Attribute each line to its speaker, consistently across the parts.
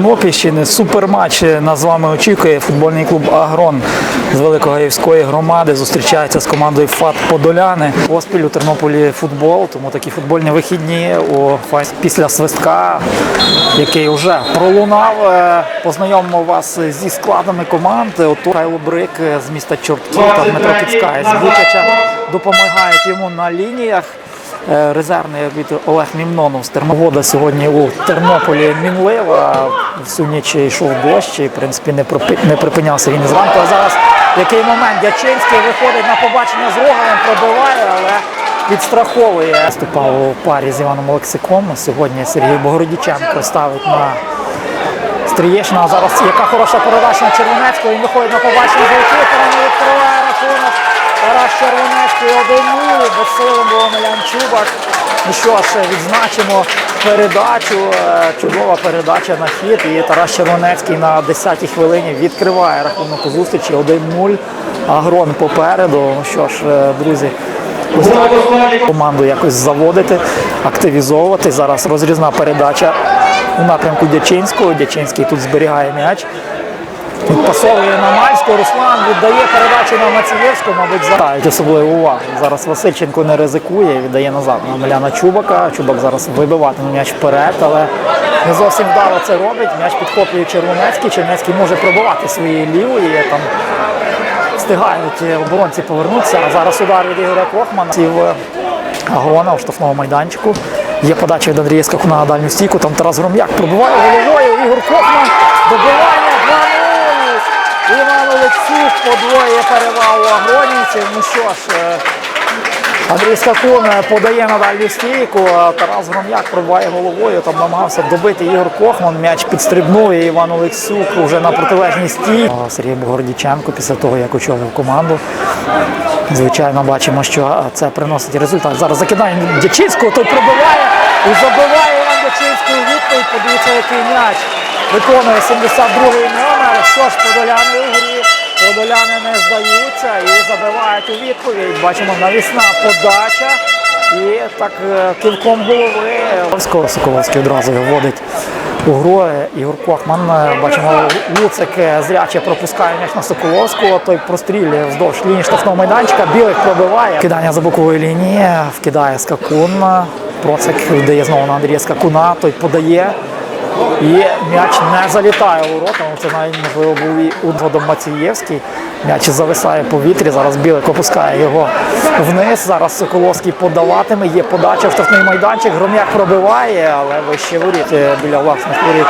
Speaker 1: Тернопільщини. Суперматч нас з вами очікує. Футбольний клуб Агрон з Великогаївської громади зустрічається з командою ФАТ Подоляни. Поспіль у Тернополі футбол, тому такі футбольні вихідні у після свистка, який вже пролунав. Е, Познайомимо вас зі складами команд. От Кайло Брик з міста Чортків та Дмитро Кіцкай з Бучача допомагають йому на лініях. Е, Резервний арбітр Олег Мімнонов з Термовода сьогодні у Тернополі мінлива. Всю ніч йшов дощ, і в принципі не, не припинявся він зранку. А зараз який момент Дячинський виходить на побачення з Рогалем, пробиває, але підстраховує. Виступав у парі з Іваном Олексиком. Сьогодні Сергій Богородіченко ставить на Стрієшна. А зараз яка хороша передача на Червонецького. Він виходить на побачення з Олексієм, відкриває рахунок. Тарас Червонецький 1-0, безсилим Омелян Чубак. Ну що ж, відзначимо передачу. Е, Чудова передача на хід. І Тарас Червонецький на 10-й хвилині відкриває рахунок зустрічі 1-0. Агрон попереду. Ну що ж, е, друзі, команду якось заводити, активізовувати. Зараз розрізна передача у напрямку Дячинського. Дячинський тут зберігає м'яч. Підпасовує на Мальського, Руслан віддає передачу на Мацієвського, мабуть, задають особливу увагу. Зараз Васильченко не ризикує, віддає назад на Омеляна Чубака. Чубак зараз вибиватиме м'яч вперед, але не зовсім вдало це робить. М'яч підхоплює Червонецький. Червонецький може пробивати своєю лівою. Там встигають оборонці повернутися. А зараз удар від Ігоря Кохмана. Ці в Агрона у штрафному майданчику. Є подача від Андрія Скакуна на дальню стійку. Там Тарас Гром'як пробиває головою. Ігор Кохман добивання 2-0. Іван Подвоює перевагу агронівців. Ну що ж, е, Андрій Скакун е, подає на дальню стійку. Тарас Гром'як пробиває головою. Там намагався добити Ігор Кохман. М'яч підстрибнув і Іван Олексюк вже на протилежній стійці. Сергій Богородіченко після того, як очолив команду. Звичайно, бачимо, що це приносить результат. Зараз закидає Дячинського, той пробиває і забиває Іван Дячинський відповідь. Подивіться, який м'яч виконує 72-й номер. Що ж, подоляни грі. Подоляни не здаються і забивають у відповідь. Бачимо навісна подача. І так е, кивком голови Соколовський одразу вводить у гру. Ігор Кохман, е, бачимо, Луцик е, зряче пропускає м'яч на Соколовського, той прострілює вздовж лінії штрафного майданчика, білих пробиває. Кидання за бокової лінії, вкидає скакун. Процик віддає знову на Андрія Скакуна, той подає. І м'яч не залітає у ворота. Ну, Це навіть можливо був і удводом Мацієвський. М'яч зависає в повітрі. Зараз Білик опускає його вниз. Зараз Соколовський подаватиме. Є подача в штрафний майданчик. Гром'як пробиває, але вище воріт е, біля власних воріт.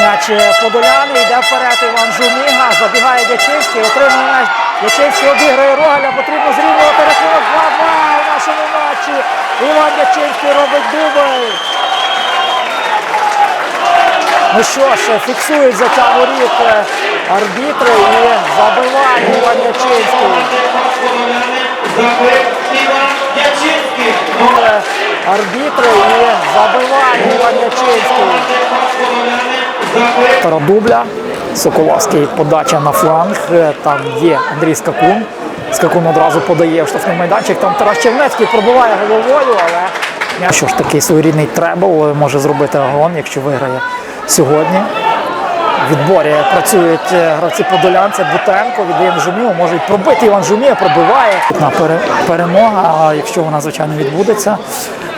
Speaker 1: М'яч е, подоляний, йде вперед Іван Жуміга, забігає Дячинський, отримує м'яч. Дячинський обіграє Рогаля, потрібно зрівнювати рахунок 2-2 у нашому матчі. Іван Дячинський робить дубль. Ну що ж, фіксують взяття воріт е, арбітри і забиває Іван Дячинський. Е, Арбітри і забиває Іван Дячинський. Автора. Соколовський подача на фланг. Е, Там є Андрій Скакун. Скакун одразу подає в штрафний майданчик. Там Тарас Чернецький пробиває головою, але що ж такий своєрідний требл може зробити Агрон, якщо виграє сьогодні. В відборі працюють е, гравці Подолян, це Бутенко, віддає на Жумію, може й пробити Іван Жумія, пробиває. На пере- перемога, якщо вона, звичайно, відбудеться,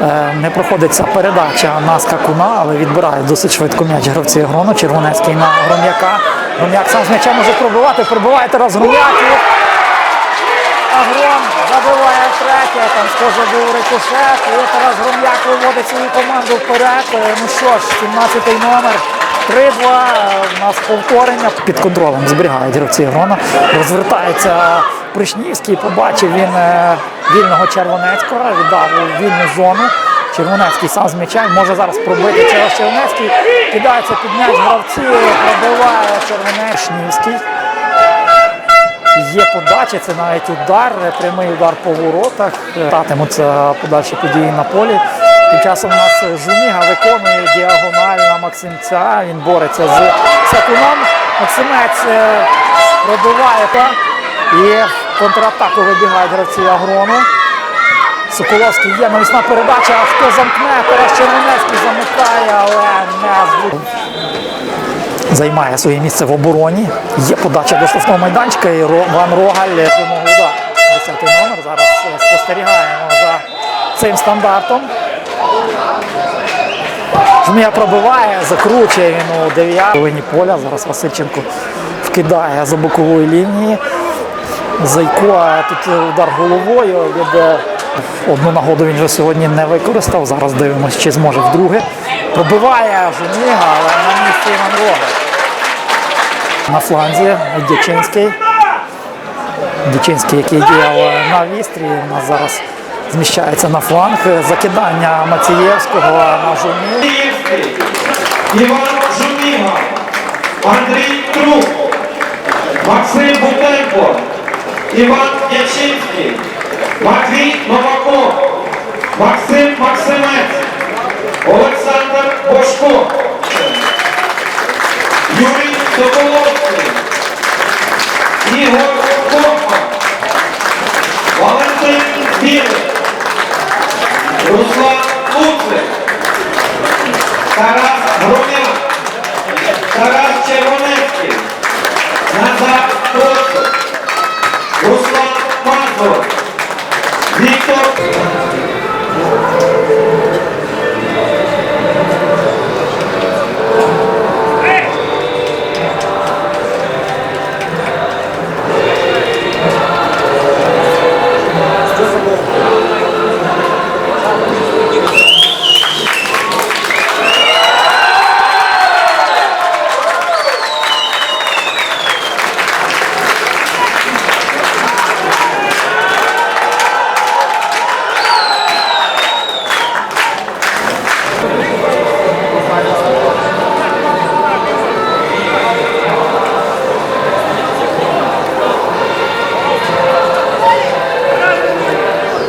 Speaker 1: е, не проходиться передача на скакуна, але відбирають досить швидко м'яч гравці Грону. Червонецький на Гром'яка. Гром'як сам з м'яча може пробивати, пробиває Тарас Гром'як. І забиває третє, там схоже був рикошет, і Тарас Гром'як виводить свою команду вперед. Е, Ну що ж, 17-й номер. 3-2, Е, у нас повторення під контролем зберігають гравці Грона. Розвертається Пришнівський, побачив він е, вільного Червонецького, віддав вільну зону. Червонецький сам з м'ячем, може зараз пробити через Червонецький. Кидається під м'яч гравці, пробиває Червонецький. Є подача, це навіть удар, прямий удар по воротах. Татимуться подальші події на полі. Тим часом у нас Жуміга виконує діагональ на Максимця. Він бореться з Сакуном. Максимець е, пробиває і контратаку вибігають гравці Агрону. Соколовський є навісна передача, хто замкне, Тарас Червонецький замикає, але не звук. Займає своє місце в обороні. Є подача до штрафного майданчика і Ван Рогаль прямого удар. Десятий номер. Зараз е, спостерігаємо за цим стандартом. Жмія пробиває, закручує він у дев'ятій половині поля. Зараз Васильченко вкидає за бокової лінії. Зайко тут удар головою від е, одну нагоду він вже сьогодні не використав. Зараз дивимося, чи зможе вдруге. Пробиває Жуміга, але на місці Іван Рога. На фланзі Дячинський. Дячинський, який діяв на вістрі, у нас зараз зміщається на фланг. Закидання Мацієвського на.
Speaker 2: Київський, Іван Жуміга, Андрій Труп, Максим Бутенко, Іван Ячинський, Матвій Новаков, Максим Максимець, Сушко, Юрій Соколовський, Ігор Копа, Валентин Білик, Руслан Луцик, Тарас Громян, Тарас Червонецький, Назар Кошик, Руслан Пазов.